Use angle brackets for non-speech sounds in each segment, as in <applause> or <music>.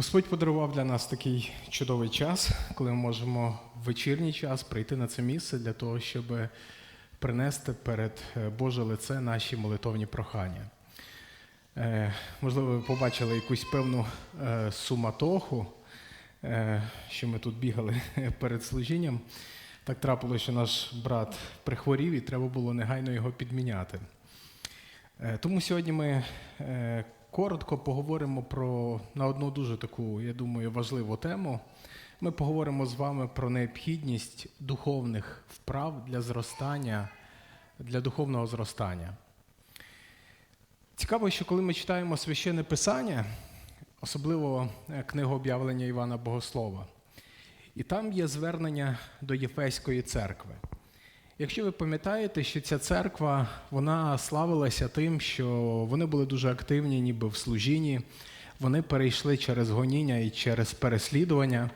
Господь подарував для нас такий чудовий час, коли ми можемо в вечірній час прийти на це місце для того, щоб принести перед е, Боже лице наші молитовні прохання. Е, Можливо, ви побачили якусь певну е, суматоху, що ми тут бігали <laughs> перед служінням. Так трапилося, що наш брат прихворів і треба було негайно його підміняти. Тому сьогодні ми коротко поговоримо про на одну дуже таку, я думаю, важливу тему. Ми поговоримо з вами про необхідність духовних вправ для зростання, для духовного зростання. Цікаво, що коли ми читаємо священне писання, особливо е, книгу об'явлення Івана Богослова, і там є звернення до Єфеської церкви. Якщо ви пам'ятаєте, що ця церква вона славилася тим, що вони були дуже активні, ніби в служінні, вони перейшли через гоніння і через переслідування.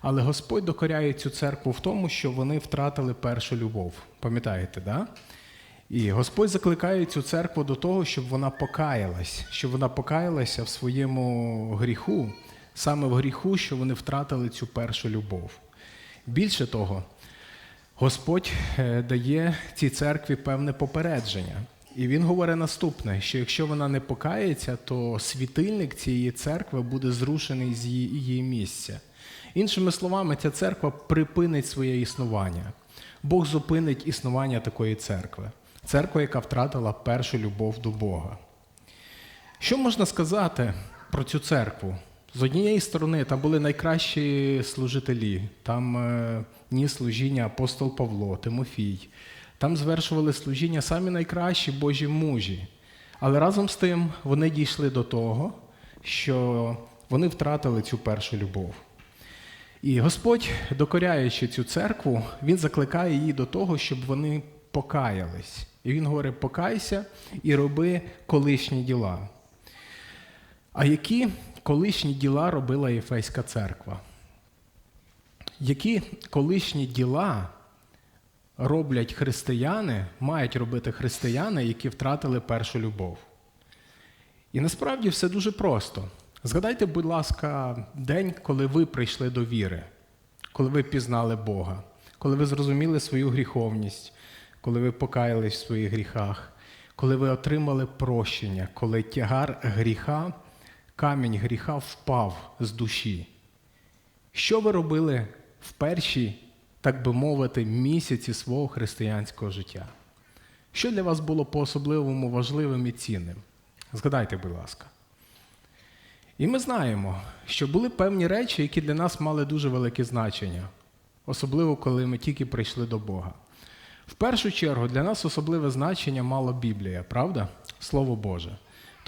Але Господь докоряє цю церкву в тому, що вони втратили першу любов. Пам'ятаєте, да? І Господь закликає цю церкву до того, щоб вона покаялась, щоб вона покаялася в своєму гріху, саме в гріху, що вони втратили цю першу любов. Більше того, Господь е, дає цій церкві певне попередження. І він говорить наступне: що якщо вона не покається, то світильник цієї церкви буде зрушений з її, місця. Іншими словами, ця церква припинить своє існування. Бог зупинить існування такої церкви. Церква, яка втратила першу любов до Бога. Що можна сказати про цю церкву? З однієї сторони, там були найкращі служителі, там е, ніс служіння апостол Павло, Тимофій. Там звершували служіння самі найкращі Божі мужі. Але разом з тим вони дійшли до того, що вони втратили цю першу любов. І Господь, докоряючи цю церкву, Він закликає її до того, щоб вони покаялись. І Він говорить: покайся і роби колишні діла. А які колишні діла робила Єфеська церква? Які колишні діла роблять християни, мають робити християни, які втратили першу любов? І насправді все дуже просто. Згадайте, будь ласка, день, коли ви прийшли до віри, коли ви пізнали Бога, коли ви зрозуміли свою гріховність, коли ви покаялись в своїх гріхах, коли ви отримали прощення, коли тягар гріха, камінь гріха впав з душі. Що ви робили в перші, так би мовити, місяці свого християнського життя? Що для вас було по-особливому важливим і цінним? Згадайте, будь ласка. І ми знаємо, що були певні речі, які для нас мали дуже велике значення, особливо коли ми тільки прийшли до Бога. В першу чергу для нас особливе значення мала Біблія, правда? Слово Боже.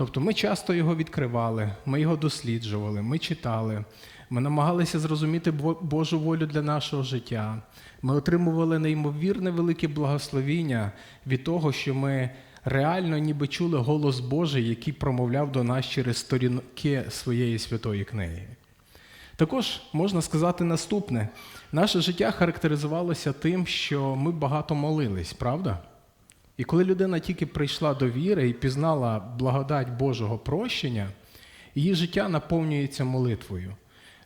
Тобто ми часто його відкривали, ми його досліджували, ми читали, ми намагалися зрозуміти Божу волю для нашого життя. Ми отримували неймовірне велике благословіння від того, що ми реально ніби чули голос Божий, який промовляв до нас через сторінки своєї святої книги. Також можна сказати наступне: наше життя характеризувалося тим, що ми багато молились, правда? І коли людина тільки прийшла до віри і пізнала благодать Божого прощення, її життя наповнюється молитвою.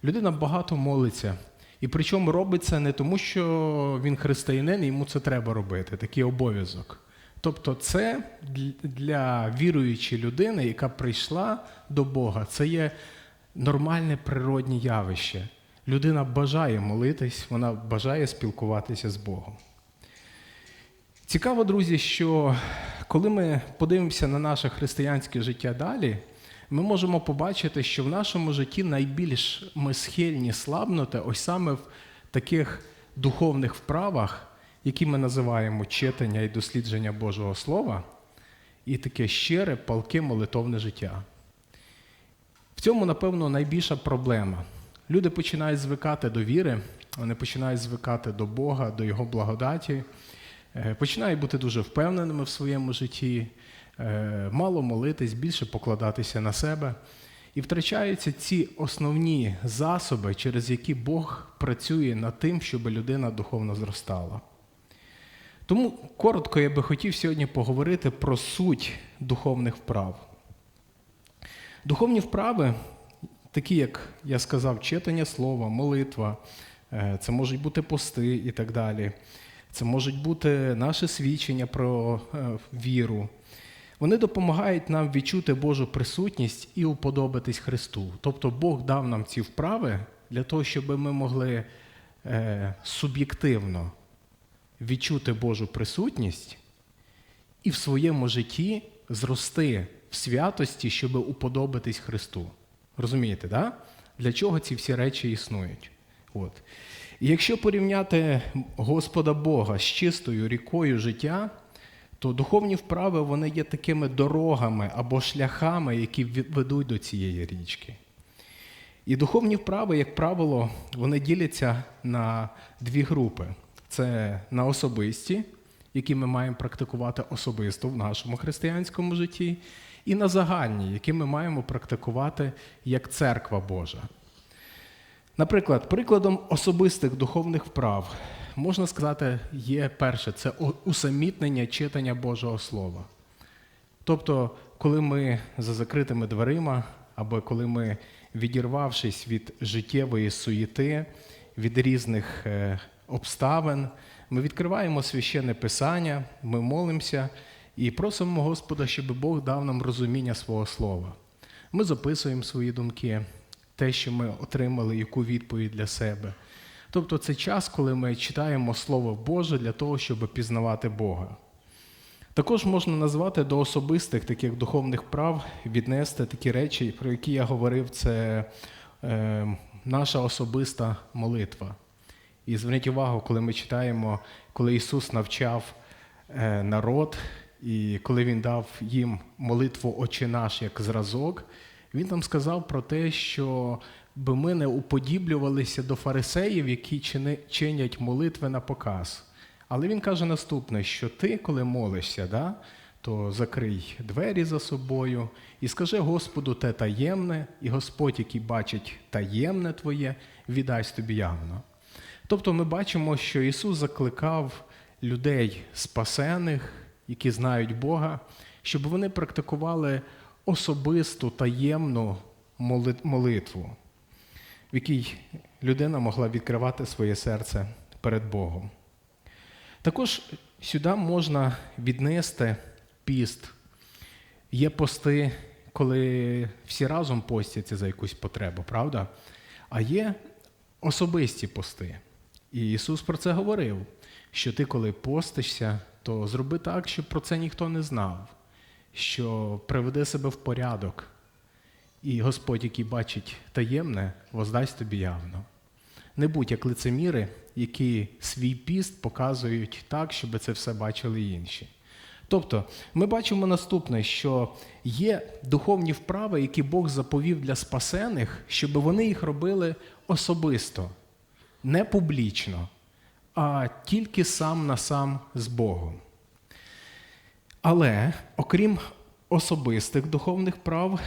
Людина багато молиться. І причому робить це не тому, що він християнин, і йому це треба робити, такий обов'язок. Тобто, це для віруючої людини, яка прийшла до Бога, це є нормальне природнє явище. Людина бажає молитись, вона бажає спілкуватися з Богом. Цікаво, друзі, що коли ми подивимося на наше християнське життя далі, ми можемо побачити, що в нашому житті найбільш ми схильні слабнути ось саме в таких духовних вправах, які ми називаємо читання і дослідження Божого Слова, і таке щире, палке молитовне життя. В цьому, напевно, найбільша проблема. Люди починають звикати до віри, вони починають звикати до Бога, до Його благодаті, починають бути дуже впевненими в своєму житті, е, мало молитись, більше покладатися на себе. І втрачаються ці основні засоби, через які Бог працює над тим, щоб людина духовно зростала. Тому коротко я би хотів сьогодні поговорити про суть духовних вправ. Духовні вправи такі, як я сказав, читання слова, молитва, е, це можуть бути пости і так далі. Це можуть бути наше свідчення про е, віру. Вони допомагають нам відчути Божу присутність і уподобатись Христу. Тобто Бог дав нам ці вправи для того, щоб ми могли е, суб'єктивно відчути Божу присутність і в своєму житті зрости в святості, щоб уподобатись Христу. Розумієте, да? для чого ці всі речі існують? От. Якщо порівняти Господа Бога з чистою рікою життя, то духовні вправи вони є такими дорогами або шляхами, які ведуть до цієї річки. І духовні вправи, як правило, вони діляться на дві групи: це на особисті, які ми маємо практикувати особисто в нашому християнському житті, і на загальні, які ми маємо практикувати як церква Божа. Наприклад, прикладом особистих духовних вправ можна сказати, є перше це усамітнення читання Божого Слова. Тобто, коли ми за закритими дверима, або коли ми, відірвавшись від життєвої суєти, від різних е, обставин, ми відкриваємо священне Писання, ми молимося і просимо Господа, щоб Бог дав нам розуміння свого слова. Ми записуємо свої думки, те, що ми отримали, яку відповідь для себе. Тобто це час, коли ми читаємо Слово Боже для того, щоб пізнавати Бога. Також можна назвати до особистих таких духовних прав віднести такі речі, про які я говорив, це е, наша особиста молитва. І зверніть увагу, коли ми читаємо, коли Ісус навчав е, народ, і коли Він дав їм молитву Отче наш як зразок, Він там сказав про те, що би ми не уподіблювалися до фарисеїв, які чинять молитви на показ. Але він каже наступне: що ти, коли молишся, да, то закрий двері за собою і скажи Господу те таємне, і Господь, який бачить таємне твоє, віддасть тобі явно. Тобто ми бачимо, що Ісус закликав людей спасених, які знають Бога, щоб вони практикували особисту таємну молитву в якій людина могла відкривати своє серце перед Богом. Також сюди можна віднести піст. Є пости, коли всі разом постяться за якусь потребу, правда? А є особисті пости. І Ісус про це говорив, що ти, коли постишся, то зроби так, щоб про це ніхто не знав, що приведи себе в порядок, і Господь, який бачить таємне, воздасть тобі явно. Не будь як лицеміри, які свій піст показують так, щоб це все бачили інші. Тобто, ми бачимо наступне, що є духовні вправи, які Бог заповів для спасених, щоб вони їх робили особисто, не публічно, а тільки сам на сам з Богом. Але окрім особистих духовних прав,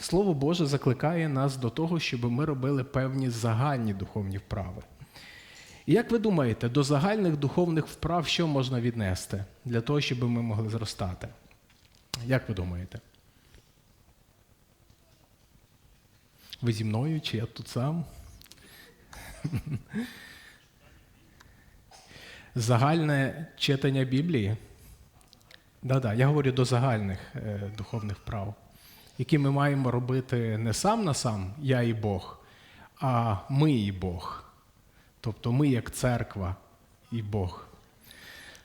Слово Боже закликає нас до того, щоб ми робили певні загальні духовні вправи. І як ви думаєте, до загальних духовних вправ що можна віднести для того, щоб ми могли зростати? Як ви думаєте? Ви зі мною чи я тут сам? Загальне читання Біблії. Да-да, я говорю до загальних е, духовних прав, які ми маємо робити не сам на сам, я і Бог, а ми і Бог. Тобто ми як церква і Бог.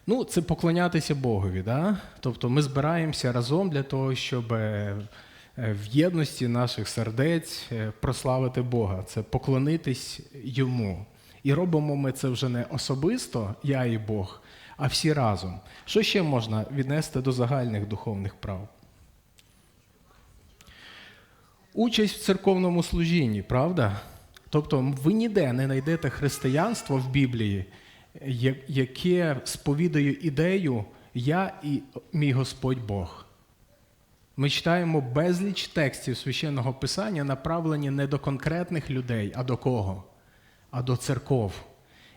Ну, це поклонятися Богові. Да? Тобто ми збираємося разом для того, щоб е, в єдності наших сердець е, прославити Бога, це поклонитись йому. І робимо ми це вже не особисто, я і Бог, а всі разом. Що ще можна віднести до загальних духовних прав? Участь в церковному служінні, правда? Тобто ви ніде не знайдете християнство в Біблії, яке сповідає ідею Я і мій Господь Бог. Ми читаємо безліч текстів священного Писання, направлені не до конкретних людей, а до кого? А до церков.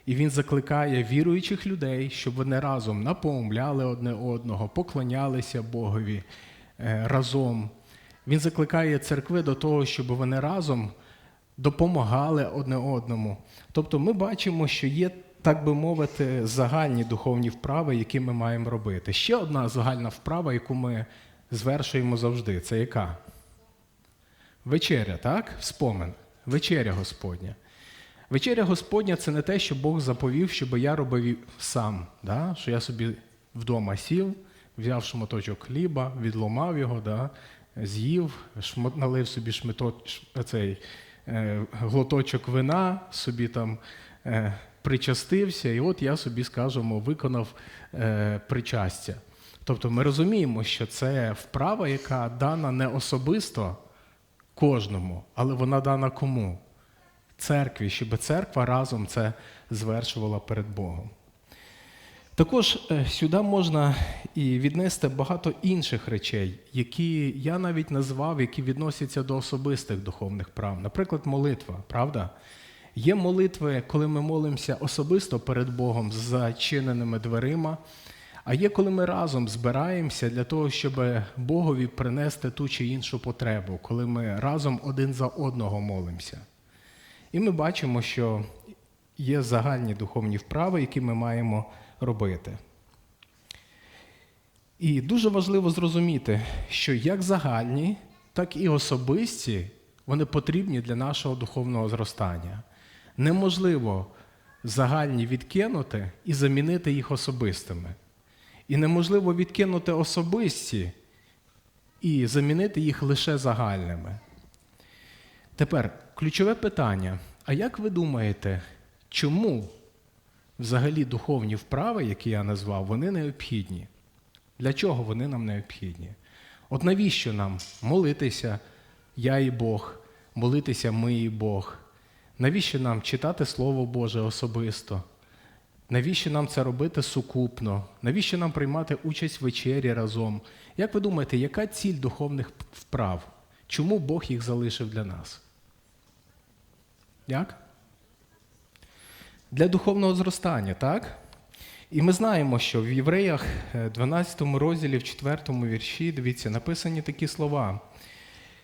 І він закликає віруючих людей, щоб вони разом напомляли одне одного, поклонялися Богові е, разом. Він закликає церкви до того, щоб вони разом допомагали одне одному. Тобто ми бачимо, що є, так би мовити, загальні духовні вправи, які ми маємо робити. Ще одна загальна вправа, яку ми звершуємо завжди, це яка? Вечеря, так? Спомин. Вечеря Господня. Вечеря Господня це не те, що Бог заповів, щоб я робив сам. Да? Що я собі вдома сів, взяв шматочок хліба, відломав його, да? з'їв, шмат, налив собі шматок, цей, е, глоточок вина, собі там е, причастився, і от я собі, скажімо, виконав е, причастя. Тобто ми розуміємо, що це вправа, яка дана не особисто кожному, але вона дана кому? Церкві, щоб церква разом це звершувала перед Богом. Також е, сюди можна і віднести багато інших речей, які я навіть назвав, які відносяться до особистих духовних прав. Наприклад, молитва, правда? Є молитви, коли ми молимося особисто перед Богом з зачиненими дверима, а є, коли ми разом збираємося для того, щоб Богові принести ту чи іншу потребу, коли ми разом один за одного молимося. І ми бачимо, що є загальні духовні вправи, які ми маємо робити. І дуже важливо зрозуміти, що як загальні, так і особисті вони потрібні для нашого духовного зростання. Неможливо загальні відкинути і замінити їх особистими. І неможливо відкинути особисті і замінити їх лише загальними. Тепер ключове питання: а як ви думаєте, чому взагалі духовні вправи, які я назвав, вони необхідні? Для чого вони нам необхідні? От навіщо нам молитися, я і Бог, молитися ми і Бог? Навіщо нам читати Слово Боже особисто? Навіщо нам це робити сукупно? Навіщо нам приймати участь в вечері разом? Як ви думаєте, яка ціль духовних вправ? Чому Бог їх залишив для нас? Як? Для духовного зростання, так? І ми знаємо, що в Євреях, е, 12 розділі, в 4 вірші, дивіться, написані такі слова,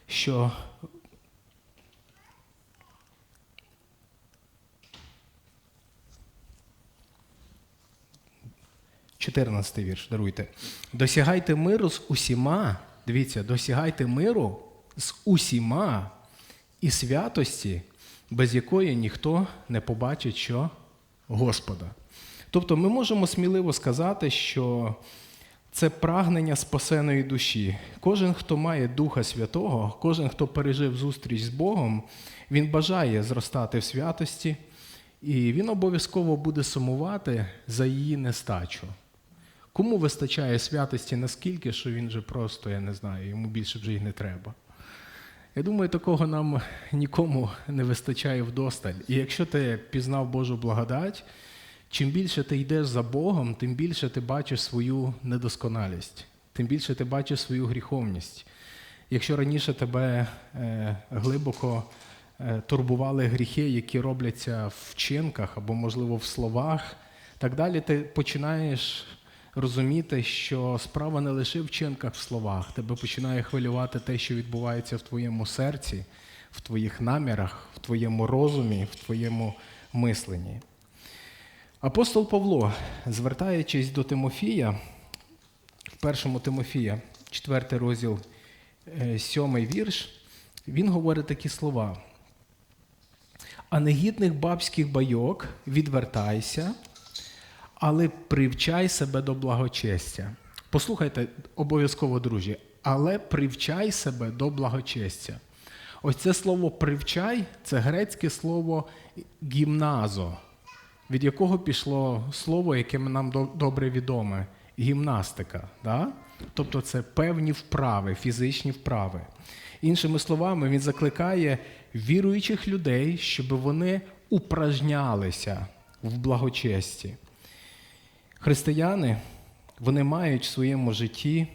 що Чотирнадцятий вірш, даруйте. Досягайте миру з усіма, дивіться, досягайте миру з усіма і святості, без якої ніхто не побачить що Господа. Тобто ми можемо сміливо сказати, що це прагнення спасеної душі. Кожен, хто має Духа Святого, кожен, хто пережив зустріч з Богом, він бажає зростати в святості, і він обов'язково буде сумувати за її нестачу. Кому вистачає святості наскільки, що він же просто, я не знаю, йому більше вже й не треба. Я думаю, такого нам нікому не вистачає вдосталь. І якщо ти пізнав Божу благодать, чим більше ти йдеш за Богом, тим більше ти бачиш свою недосконалість, тим більше ти бачиш свою гріховність. Якщо раніше тебе е, глибоко е, турбували гріхи, які робляться в вчинках або, можливо, в словах, так далі ти починаєш розуміти, що справа не лише в вчинках в словах, тебе починає хвилювати те, що відбувається в твоєму серці, в твоїх намірах, в твоєму розумі, в твоєму мисленні. Апостол Павло, звертаючись до Тимофія, в першому Тимофія, 4 розділ, 7 вірш, він говорить такі слова. А негідних бабських байок відвертайся, але привчай себе до благочестя. Послухайте обов'язково, друзі, але привчай себе до благочестя. Ось це слово привчай це грецьке слово гімназо, від якого пішло слово, яке нам добре відоме гімнастика. Да? Тобто це певні вправи, фізичні вправи. Іншими словами, він закликає віруючих людей, щоб вони упражнялися в благочесті. Християни вони мають в своєму житті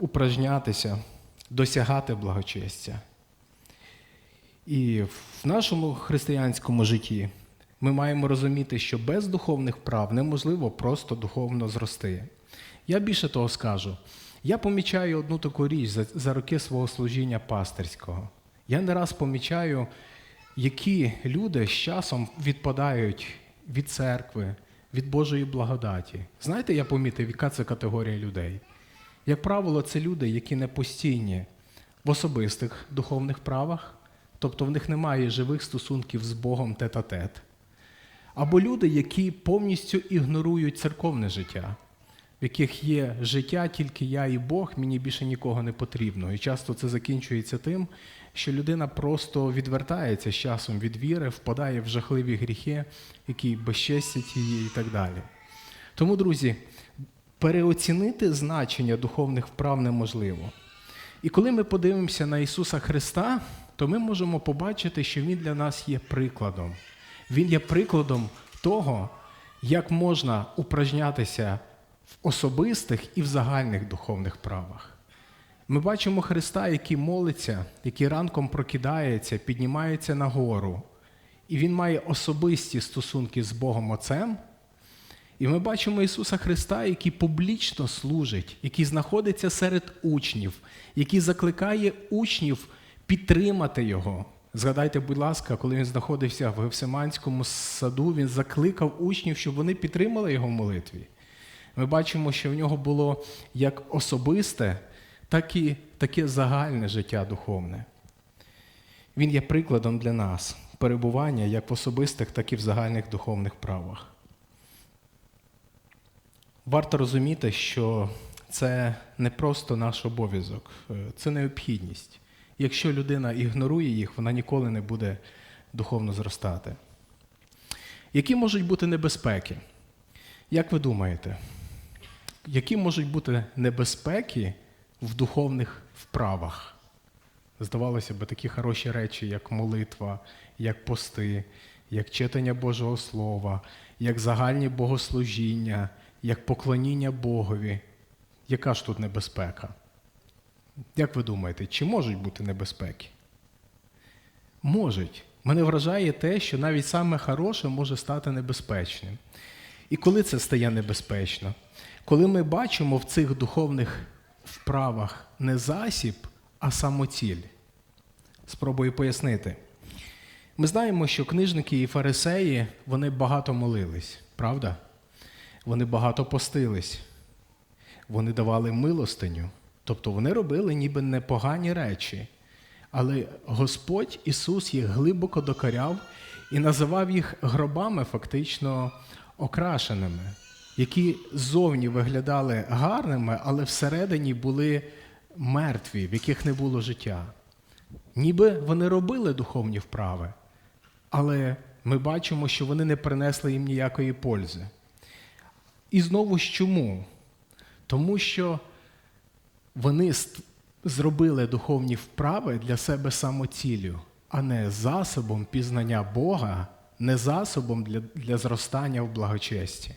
упражнятися, досягати благочестя. І в нашому християнському житті ми маємо розуміти, що без духовних прав неможливо просто духовно зрости. Я більше того скажу. Я помічаю одну таку річ за, за роки свого служіння пастирського. Я не раз помічаю, які люди з часом відпадають від церкви, від Божої благодаті. Знаєте, я помітив, яка це категорія людей? Як правило, це люди, які не постійні в особистих духовних правах, тобто в них немає живих стосунків з Богом тет-а-тет. Або люди, які повністю ігнорують церковне життя, в яких є життя тільки я і Бог, мені більше нікого не потрібно. І часто це закінчується тим, що людина просто відвертається з часом від віри, впадає в жахливі гріхи, які безчестять її і так далі. Тому, друзі, переоцінити значення духовних вправ неможливо. І коли ми подивимося на Ісуса Христа, то ми можемо побачити, що Він для нас є прикладом. Він є прикладом того, як можна упражнятися в особистих і в загальних духовних правах. Ми бачимо Христа, який молиться, який ранком прокидається, піднімається на гору, і Він має особисті стосунки з Богом Отцем. І ми бачимо Ісуса Христа, який публічно служить, який знаходиться серед учнів, який закликає учнів підтримати Його. Згадайте, будь ласка, коли він знаходився в Гевсиманському саду, він закликав учнів, щоб вони підтримали його в молитві. Ми бачимо, що в нього було як особисте, так і таке загальне життя духовне. Він є прикладом для нас перебування як в особистих, так і в загальних духовних правах. Варто розуміти, що це не просто наш обов'язок, е, це необхідність. Якщо людина ігнорує їх, вона ніколи не буде духовно зростати. Які можуть бути небезпеки? Як ви думаєте, які можуть бути небезпеки в духовних вправах? Здавалося б, такі хороші речі, як молитва, як пости, як читання Божого Слова, як загальні богослужіння, як поклоніння Богові. Яка ж тут небезпека? Як ви думаєте, чи можуть бути небезпеки? Можуть. Мене вражає те, що навіть саме хороше може стати небезпечним. І коли це стає небезпечно? Коли ми бачимо в цих духовних вправах не засіб, а самоціль. Спробую пояснити. Ми знаємо, що книжники і фарисеї вони багато молились, правда? Вони багато постились, вони давали милостиню. Тобто вони робили ніби непогані речі. Але Господь Ісус їх глибоко докоряв і називав їх гробами фактично окрашеними, які зовні виглядали гарними, але всередині були мертві, в яких не було життя. Ніби вони робили духовні вправи, але ми бачимо, що вони не принесли їм ніякої пользи. І знову ж чому? Тому що вони зробили духовні вправи для себе самоціллю, а не засобом пізнання Бога, не засобом для, для зростання в благочесті.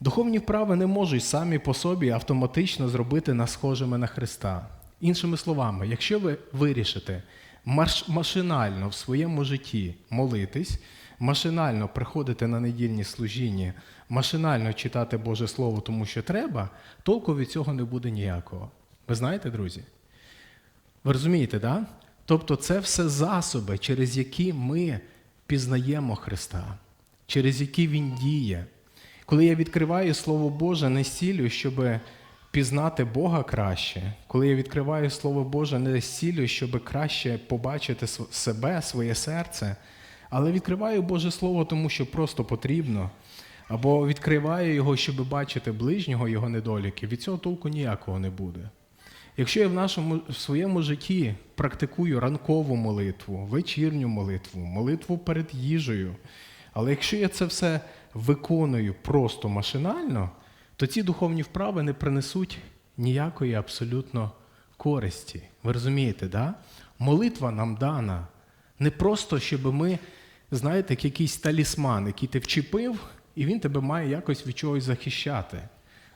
Духовні вправи не можуть самі по собі автоматично зробити нас схожими на Христа. Іншими словами, якщо ви вирішите маш машинально в своєму житті молитись, машинально приходити на недільні служіння, машинально читати Боже Слово, тому що треба, толку від цього не буде ніякого. Ви знаєте, друзі? Ви розумієте, да? Тобто це все засоби, через які ми пізнаємо Христа, через які Він діє. Коли я відкриваю Слово Боже не з цілею, щоб пізнати Бога краще, коли я відкриваю Слово Боже не з цілею, щоб краще побачити себе, своє серце, але відкриваю Боже Слово, тому що просто потрібно, або відкриваю його, щоб бачити ближнього його недоліки, від цього толку ніякого не буде. Якщо я в нашому в своєму житті практикую ранкову молитву, вечірню молитву, молитву перед їжею, але якщо я це все виконую просто машинально, то ці духовні вправи не принесуть ніякої абсолютно користі. Ви розумієте, да? Молитва нам дана не просто, щоб ми, знаєте, як якийсь талісман, який ти вчепив, і він тебе має якось від чогось захищати.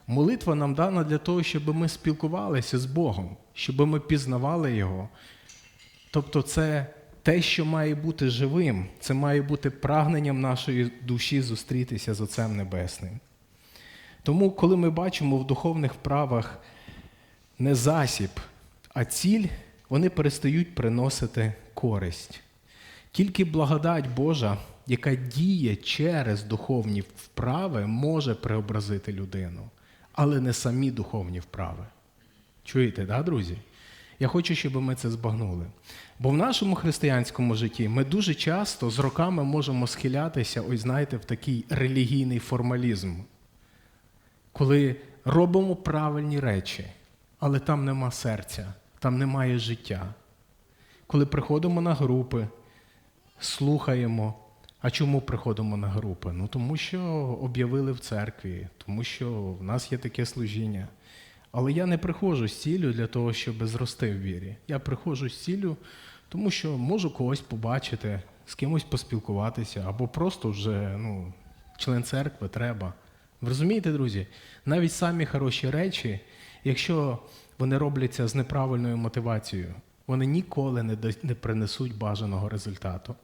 Молитва нам дана для того, щоб ми спілкувалися з Богом, щоб ми пізнавали Його. Тобто, це те, що має бути живим, це має бути прагненням нашої душі зустрітися з Отцем Небесним. Тому, коли ми бачимо в духовних вправах не засіб, а ціль, вони перестають приносити користь. Тільки благодать Божа, яка діє через духовні вправи, може преобразити людину, але не самі духовні вправи. Чуєте, да, друзі? Я хочу, щоб ми це збагнули. Бо в нашому християнському житті ми дуже часто з роками можемо схилятися, ось знаєте, в такий релігійний формалізм, коли робимо правильні речі, але там нема серця, там немає життя. Коли приходимо на групи, слухаємо. А чому приходимо на групи? Ну тому що об'явили в церкві, тому що в нас є таке служіння. Але я не приходжу з ціллю для того, щоб зрости в вірі. Я приходжу з ціллю, тому що можу когось побачити, з кимось поспілкуватися, або просто вже ну, член церкви треба. Ви розумієте, друзі? Навіть самі хороші речі, якщо вони робляться з неправильною мотивацією, вони ніколи не, принесуть бажаного результату.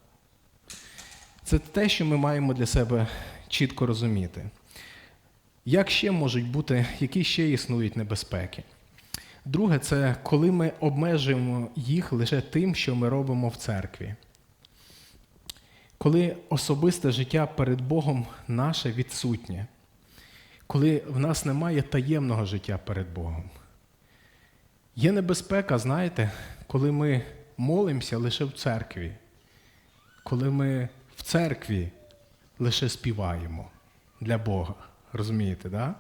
Це те, що ми маємо для себе чітко розуміти. Як ще можуть бути, які ще існують небезпеки? Друге, це коли ми обмежуємо їх лише тим, що ми робимо в церкві. Коли особисте життя перед Богом наше відсутнє, коли в нас немає таємного життя перед Богом. Є небезпека, знаєте, коли ми молимося лише в церкві, коли ми в церкві лише співаємо для Бога. Розумієте, да?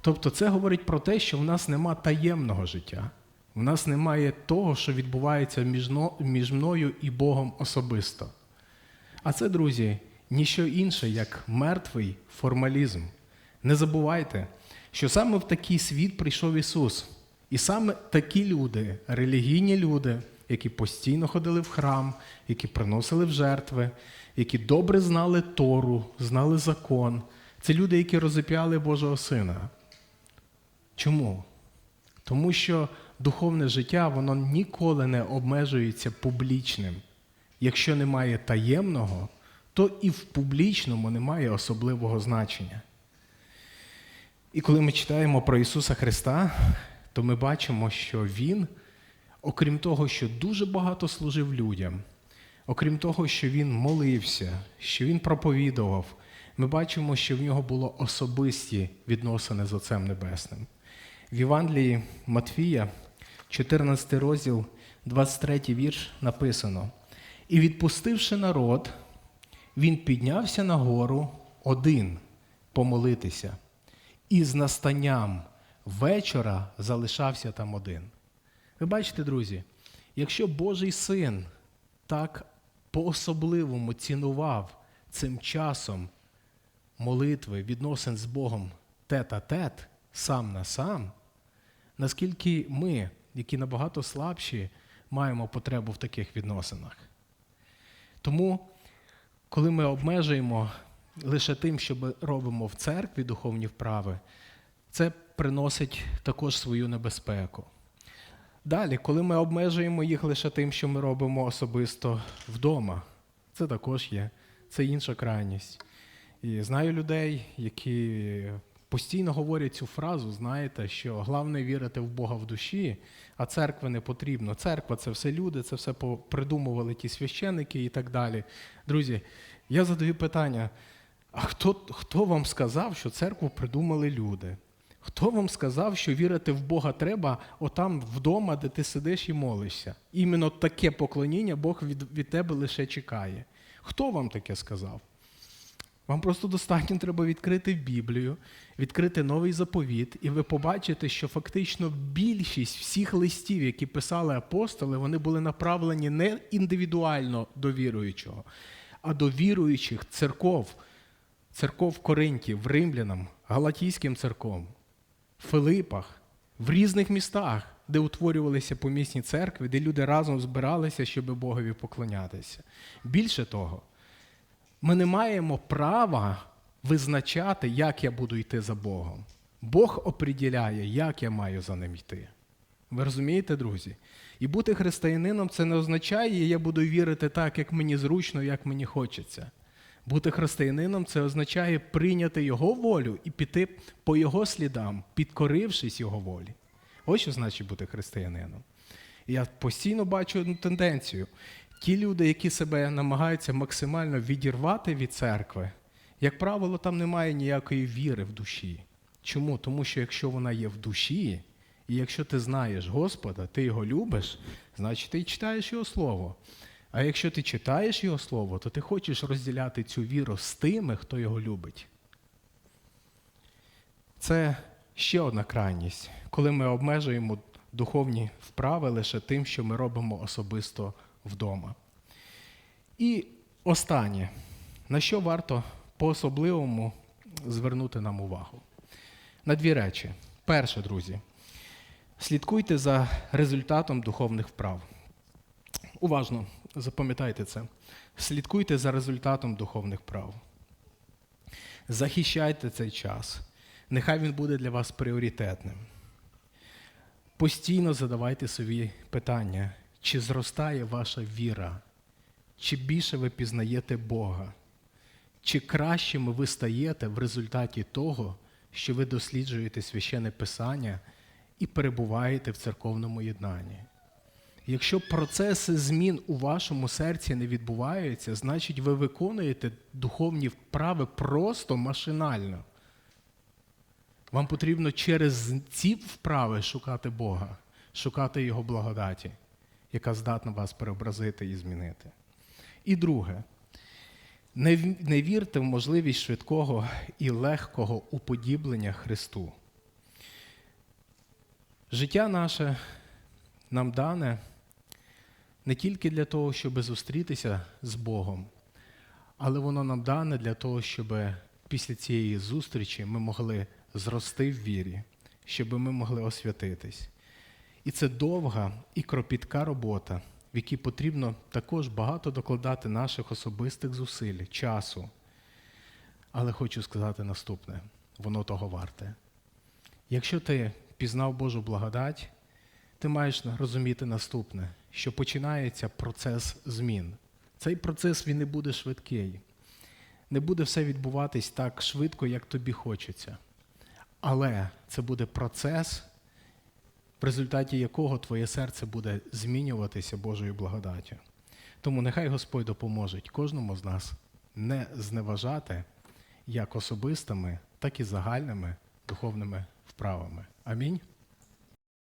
Тобто це говорить про те, що в нас нема таємного життя. В нас немає того, що відбувається між мною і Богом особисто. А це, друзі, ніщо інше, як мертвий формалізм. Не забувайте, що саме в такий світ прийшов Ісус. І саме такі люди, релігійні люди, які постійно ходили в храм, які приносили в жертви, які добре знали Тору, знали закон, це люди, які розіп'яли Божого Сина. Чому? Тому що духовне життя воно ніколи не обмежується публічним. Якщо немає таємного, то і в публічному немає особливого значення. І коли ми читаємо про Ісуса Христа, то ми бачимо, що Він, окрім того, що дуже багато служив людям, окрім того, що Він молився, що Він проповідував, ми бачимо, що в нього було особисті відносини з Отцем Небесним. В Євангелії Матфія, 14 розділ, 23 вірш написано: І відпустивши народ, він піднявся на гору один помолитися, і з настанням вечора залишався там один. Ви бачите, друзі, якщо Божий син так по-особливому цінував цим часом молитви, відносин з Богом тет-а-тет, сам на сам, наскільки ми, які набагато слабші, маємо потребу в таких відносинах. Тому, коли ми обмежуємо лише тим, що ми робимо в церкві духовні вправи, це приносить також свою небезпеку. Далі, коли ми обмежуємо їх лише тим, що ми робимо особисто вдома, це також є, це інша крайність. І знаю людей, які постійно говорять цю фразу, знаєте, що головне вірити в Бога в душі, а церкви не потрібно. Церква це все люди, це все придумували ті священники і так далі. Друзі, я задаю питання: а хто, хто вам сказав, що церкву придумали люди? Хто вам сказав, що вірити в Бога треба отам вдома, де ти сидиш і молишся? Іменно таке поклоніння Бог від, від тебе лише чекає. Хто вам таке сказав? Вам просто достатньо треба відкрити Біблію, відкрити новий заповіт, і ви побачите, що фактично більшість всіх листів, які писали апостоли, вони були направлені не індивідуально до віруючого, а до віруючих церков, церков Коринтів, римлянам, Галатійським церквам, Филипах, в різних містах, де утворювалися помісні церкви, де люди разом збиралися, щоб Богові поклонятися. Більше того, ми не маємо права визначати, як я буду йти за Богом. Бог оприділяє, як я маю за ним йти. Ви розумієте, друзі? І бути християнином це не означає, я буду вірити так, як мені зручно, як мені хочеться. Бути християнином це означає прийняти Його волю і піти по Його слідам, підкорившись Його волі. Ось що значить бути християнином. Я постійно бачу одну тенденцію. Ті люди, які себе намагаються максимально відірвати від церкви, як правило, там немає ніякої віри в душі. Чому? Тому що якщо вона є в душі, і якщо ти знаєш Господа, ти його любиш, значить ти читаєш його слово. А якщо ти читаєш його слово, то ти хочеш розділяти цю віру з тими, хто його любить. Це ще одна крайність, коли ми обмежуємо духовні вправи лише тим, що ми робимо особисто вдома. І останнє, на що варто по-особливому звернути нам увагу? На дві речі. Перше, друзі, слідкуйте за результатом духовних вправ. Уважно запам'ятайте це. Слідкуйте за результатом духовних прав. Захищайте цей час. Нехай він буде для вас пріоритетним. Постійно задавайте собі питання, чи зростає ваша віра, чи більше ви пізнаєте Бога, чи кращими ви стаєте в результаті того, що ви досліджуєте священне Писання і перебуваєте в церковному єднанні. Якщо процеси змін у вашому серці не відбуваються, значить ви виконуєте духовні вправи просто машинально. Вам потрібно через ці вправи шукати Бога, шукати Його благодаті, яка здатна вас преобразити і змінити. І друге, не вірте в можливість швидкого і легкого уподіблення Христу. Життя наше нам дане не тільки для того, щоб зустрітися з Богом, але воно нам дане для того, щоб після цієї зустрічі ми могли зрости в вірі, щоб ми могли освятитись. І це довга і кропітка робота, в якій потрібно також багато докладати наших особистих зусиль, часу. Але хочу сказати наступне: воно того варте. Якщо ти пізнав Божу благодать, ти маєш розуміти наступне, що починається процес змін. Цей процес він не буде швидкий. Не буде все відбуватись так швидко, як тобі хочеться. Але це буде процес, в результаті якого твоє серце буде змінюватися Божою благодаттю. Тому нехай Господь допоможе кожному з нас не зневажати як особистими, так і загальними духовними вправами. Амінь.